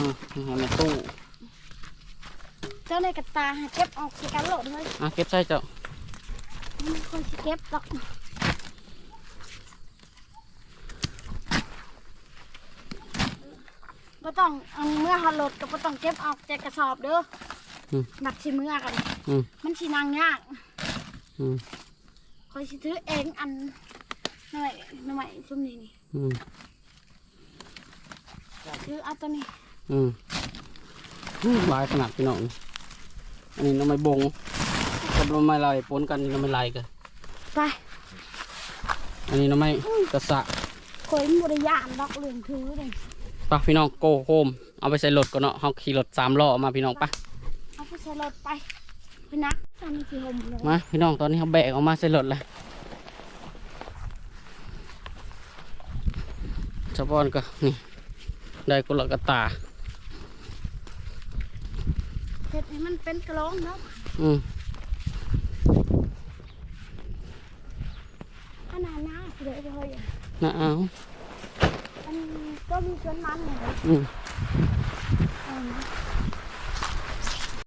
อืมให้แม่ตู้เจ้าในกระตาหาเก็บออกสิกันโหลดเลยอะเก็บใส่เจ้ามันคอยสิเก็บดอกบ่ต้องเอาเมื่อหาโหลดก็บ่ต้องเก็บออกจากกระสอบเด้ออบัดสิเมื่อกัน อืมมันสินางยากอืมคอยสิถือเองอันหน่อยหน่อยซุ่มนี้นี่อืม ถือเอาตัวนี้ อืมอืมหลายขนาดพี่น้องนี่อันนี้น้ำไม้บงกับน้ำไม้ลายปนกันนี่น้ำไม้ลายกันไปอันนี้น้ำไม้กระสะคอยบ่ได้ย่านดอกเรื่องถือนี่ปะพี่น้องโกโฮมเอาไปใส่รถก่อนเนาะเขาขี่รถสามล้อมาพี่น้องปะเอาไปใส่รถไปไปนักตอนนี้สิห่มเลยมาพี่น้องตอนนี้เขาแบกออกมาใส่รถแล้วชาวบ้านก็นี่ได้กุหลาบกระตา เฮ็ดให้มันเป็นกระโหลงเนาะอืมอันนั้นนะเดี๋ยวจะเฮ้ยน่าเอาอันก็มีชวนมันเลยอืมเอานะ